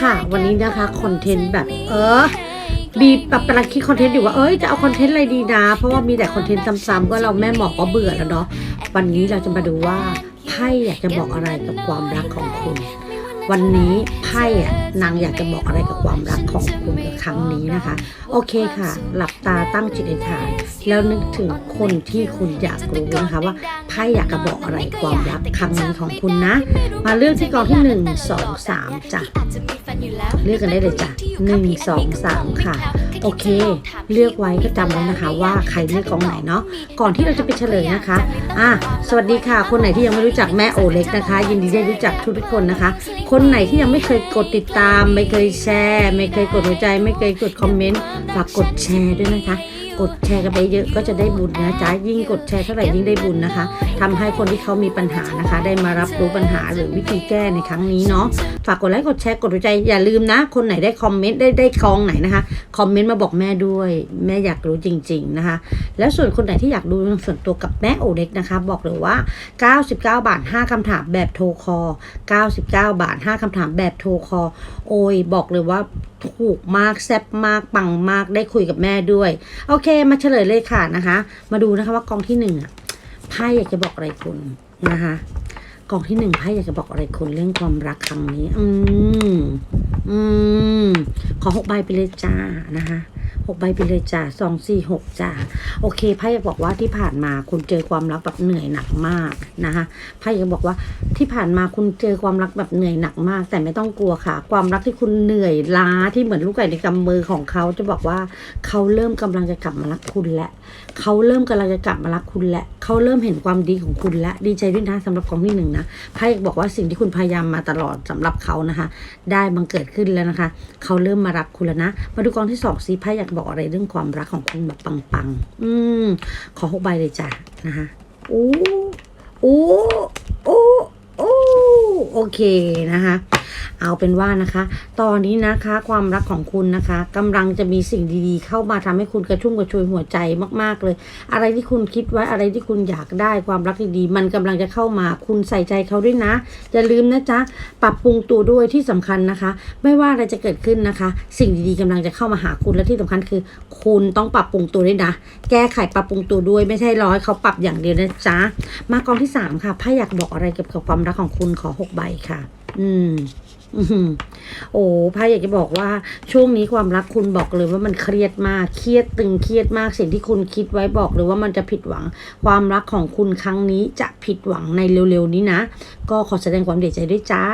ค่ะ วันนี้นะคะคอนเทนต์แบบเออบีแบบกำลังคิดคอนเทนต์อยู่ว่าเอ้ยจะเอาคอนเทนต์อะไรดีนะ เพราะว่ามีแต่คอนเทนต์ซ้ำๆก็เราแม่หมอกก็เบื่อแล้วเนาะวันนี้เราจะมาดูว่าไพ่อยากจะบอกอะไรกับความรักของคุณ วันนี้ไพ่อะนางอยากจะบอกอะไรกับความรักของคุณในครั้งนี้นะคะ โอเคค่ะ หลับตาตั้งจิตอธิษฐาน แล้วนึกถึงคนที่คุณอยากรู้นะคะว่าไพ่อยากจะบอกอะไรความรักครั้งนี้ของคุณนะ มาเลือกที่กองที่หนึ่งสองสามจ้ะเลือกกันได้เลยจ้ะหนึ่งสองสามค่ะ โอเค เลือกไว้ก็จำไว้นะคะ ว่าใครเลือกกองไหนเนาะก่อนที่เราจะไปเฉลยนะคะ อะสวัสดีค่ะ คนไหนที่ยังไม่รู้จักแม่โอเล็กนะคะ ยินดีได้รู้จักทุกทุกๆคนนะคะ คนไหนที่ยังไม่เคยกดติดตาม ไม่เคยแชร์ ไม่เคยกดหัวใจ ไม่เคยกดคอมเมนต์ฝากกดแชร์ด้วยนะคะ กดแชร์กันไปเยอะก็จะได้บุญนะจ๊ะยิ่งกดแชร์เท่าไหร่ยิ่งได้บุญนะคะทำให้คนที่เขามีปัญหานะคะ ได้มารับรู้ปัญหาหรือวิธีแก้ในครั้งนี้เนาะฝากกดไลค์กดแชร์กดหัวใจอย่าลืมนะ คนไหนได้คอมเมนต์ได้ได้กองไหนนะคะคอมเมนต์มาบอกแม่ด้วยแม่อยากรู้จริง ๆนะคะ แล้วส่วนคนไหนที่อยากดูส่วนตัวกับแม่โอเล็กนะคะ บอกเลยว่า 99 บาท 5คำถามแบบโทรคอล99 บาท 5คำถามแบบโทรคอลโอ้ยบอกเลยว่าถูกมากแซ่บมากปังมากได้คุยกับแม่ด้วย โอเค มาเฉลยเลยค่ะนะคะ มาดูนะคะว่ากองที่หนึ่งอะไพ่อยากจะบอกอะไรคุณนะคะกองที่หนึ่งไพ่อยากจะบอกอะไรคุณเรื่องความรักครั้งนี้ อืมอืมขอหกใบไปเลยจ้านะคะ หกใบไปเลยจ้าสองสี่หกจ้าโอเคไพ่บอกว่าที่ผ่านมาคุณเจอความรักแบบเหนื่อยหนักมากนะคะไพ่ยังบอกว่าที่ผ่านมาคุณเจอความรักแบบเหนื่อยหนักมาก แต่ไม่ต้องกลัวค่ะ ความรักที่คุณเหนื่อยล้าที่เหมือนลูกไก่ในกำมือของเขาจะบอกว่าเขาเริ่มกำลังจะกลับมารักคุณแล้วเขาเริ่มกำลังจะกลับมารักคุณและ เขาเริ่มเห็นความดีของคุณและดีใจด้วยนะสำหรับกองที่หนึ่งนะไพ่บอกว่าสิ่งที่คุณพยายามมาตลอดสำหรับเขานะคะ ได้บังเกิดขึ้นแล้วนะคะ เขาเริ่มมารักคุณแล้วนะ มาดูกองที่สองซิไพ่อยากบอกอะไรเรื่องความรักของคุณแบบปังๆ อืมขอหกใบเลยจ้ะนะคะโอ้โอ้โอ้โอ้โอเคนะคะ เอาเป็นว่านะคะ ตอนนี้นะคะความรักของคุณนะคะกำลังจะมีสิ่งดีๆ เข้ามาทำให้คุณกระชุ่มกระชวยหัวใจมากๆเลย อะไรที่คุณคิดไว้อะไรที่คุณอยากได้ความรักดีๆ มันกำลังจะเข้ามาคุณใส่ใจเขาด้วยนะอย่าลืมนะจ๊ะปรับปรุงตัวด้วยที่สำคัญนะคะ ไม่ว่าอะไรจะเกิดขึ้นนะคะ สิ่งดีๆกำลังจะเข้ามาหาคุณและที่สำคัญคือ คุณต้องปรับปรุงตัวด้วยนะ แก้ไขปรับปรุงตัวด้วยไม่ใช่ร้อยเขาปรับอย่างเดียวนะจ๊ะมากองที่สามค่ะไพ่อยากบอกอะไรเกี่ยวกับความรักของคุณขอหกใบค่ะ อืมโอ้ไพ่อยากจะบอกว่าช่วงนี้ความรักคุณบอกเลยว่ามันเครียดมาก เครียดตึงเครียดมากสิ่งที่คุณคิดไว้บอกเลยว่ามันจะผิดหวัง ความรักของคุณครั้งนี้จะผิดหวังในเร็วๆนี้นะ ก็ขอแสดงความเสียใจด้วยจ้า